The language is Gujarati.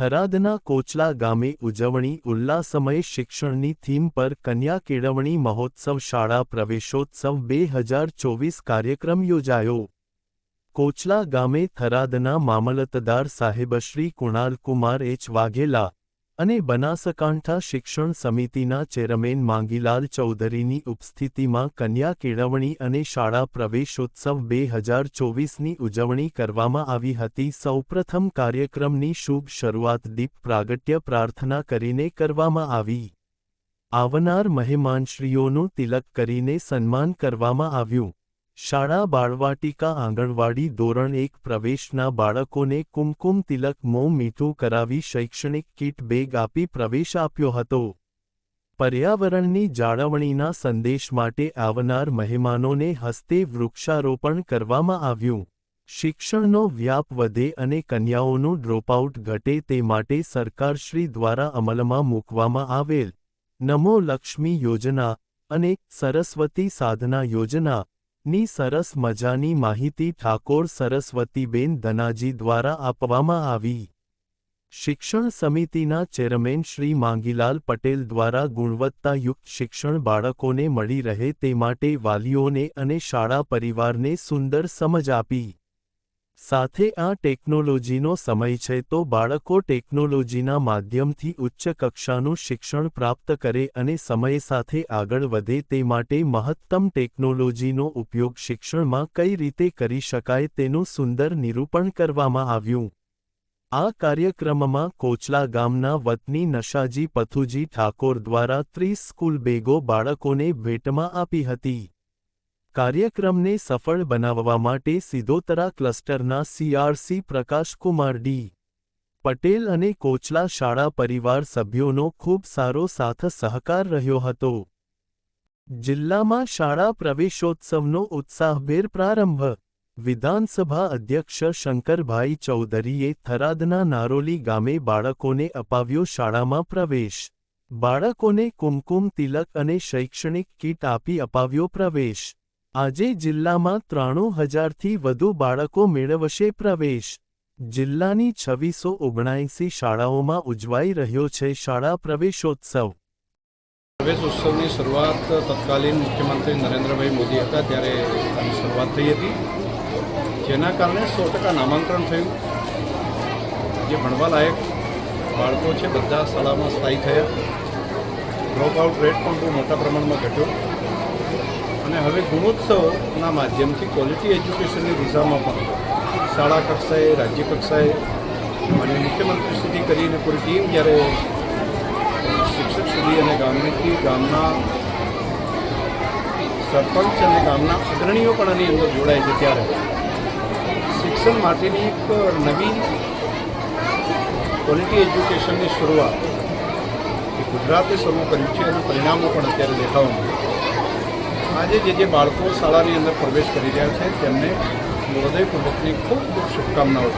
થરાદના કોચલા ગામે ઉજવણી ઉલ્લાસમય શિક્ષણની થીમ પર કન્યા કેળવણી મહોત્સવ શાળા પ્રવેશોત્સવ બે હજાર ચોવીસ કાર્યક્રમ યોજાયો. કોચલા ગામે થરાદના મામલતદાર સાહેબશ્રી કુણાલકુમાર એચ વાઘેલા અને બનાસકાંઠા શિક્ષણ સમિતિના ચેરમેન માંગીલાલ ચૌધરીની ઉપસ્થિતિમાં કન્યા કેળવણી અને શાળા પ્રવેશોત્સવ બે હજાર ચોવીસની ઉજવણી કરવામાં આવી હતી. સૌપ્રથમ કાર્યક્રમની શુભ શરૂઆત દીપ પ્રાગટ્ય પ્રાર્થના કરીને કરવામાં આવી. આવનાર મહેમાનશ્રીઓનું તિલક કરીને સન્માન કરવામાં આવ્યું. શાળા બાળવાટિકા આંગણવાડી ધોરણ એક પ્રવેશના બાળકોને કુમકુમ તિલક મોં મીઠું કરાવી શૈક્ષણિક કીટ બેગ આપી પ્રવેશ આપ્યો હતો. પર્યાવરણની જાળવણીના સંદેશ માટે આવનાર મહેમાનોને હસ્તે વૃક્ષારોપણ કરવામાં આવ્યું. શિક્ષણનો વ્યાપ વધે અને કન્યાઓનું ડ્રોપઆઉટ ઘટે તે માટે સરકારશ્રી દ્વારા અમલમાં મૂકવામાં આવેલ નમો લક્ષ્મી યોજના અને સરસ્વતી સાધના યોજના ની સરસ મજાની માહિતી ઠાકોર સરસ્વતીબેન ધનાજી દ્વારા આપવામાં આવી. શિક્ષણ સમિતિના ચેરમેન શ્રી માંગીલાલ પટેલ દ્વારા ગુણવત્તાયુક્ત શિક્ષણ બાળકોને મળી રહે તે માટે વાલીઓને અને શાળા પરિવારને સુંદર સમજ આપી. સાથે આ ટેકનોલોજીનો સમય છે તો બાળકો ટેકનોલોજીના માધ્યમથી ઉચ્ચ કક્ષાનું શિક્ષણ પ્રાપ્ત કરે અને સમય સાથે આગળ વધે તે માટે મહત્તમ ટેકનોલોજીનો ઉપયોગ શિક્ષણમાં કઈ રીતે કરી શકાય તેનું સુંદર નિરૂપણ કરવામાં આવ્યું. આ કાર્યક્રમમાં કોચલા ગામના વતની નશાજી પથુજી ઠાકોર દ્વારા ત્રીસ સ્કૂલ બેગો બાળકોને ભેટમાં આપી હતી. કાર્યક્રમને સફળ બનાવવા માટે સિદોતરા ક્લસ્ટરના સીઆરસી પ્રકાશકુમાર ડી. પટેલ અને કોચલા શાળા પરિવાર સભ્યોનો ખૂબ સારો સાથ સહકાર રહ્યો હતો. જિલ્લામાં શાળા પ્રવેશોત્સવનો ઉત્સાહભેર પ્રારંભ, વિધાનસભા અધ્યક્ષ શંકરભાઈ ચૌધરીએ થરાદના નારોલી ગામે બાળકોને અપાવ્યો શાળામાં પ્રવેશ. બાળકોને કુમકુમ તિલક અને શૈક્ષણિક કીટ આપી અપાવ્યો પ્રવેશ. આજે જિલ્લામાં ત્રાણું હજારથી વધુ બાળકો મેળવશે પ્રવેશ. જિલ્લાની છવ્વીસો ઓગણાએંસી શાળાઓમાં ઉજવાઈ રહ્યો છે શાળા પ્રવેશોત્સવ. પ્રવેશ ઉત્સવની શરૂઆત તત્કાલીન મુખ્યમંત્રી નરેન્દ્રભાઈ મોદી હતા ત્યારે આની શરૂઆત થઈ હતી. જેના કારણે સો ટકા નામાંકન થયું. જે ભણવા લાયક બાળકો છે, બધા શાળામાં સ્થાયી થયા. ડ્રોપ આઉટ રેટ પણ બહુ મોટા પ્રમાણમાં ઘટ્યો. અને હવે ગુણોત્સવના માધ્યમથી ક્વોલિટી એજ્યુકેશનની દિશામાં પણ શાળા કક્ષાએ, રાજ્ય કક્ષાએ અને મુખ્યમંત્રી સુધી કરીને પૂરી ટીમ જ્યારે શિક્ષક સુધી અને ગામની ગામના સરપંચ અને ગામના અગ્રણીઓ પણ આની અંદર જોડાય છે ત્યારે. શિક્ષણ માટેની એક નવી ક્વોલિટી એજ્યુકેશનની શરૂઆત ગુજરાતે શરૂ કર્યું છે અને પરિણામો પણ અત્યારે દેખાવા મળે આજે જે જે બાળકો શાળાની અંદર પ્રવેશ કરી રહ્યા છે, તેમને હૃદયપૂર્વકની ખૂબ ખૂબ શુભકામનાઓ.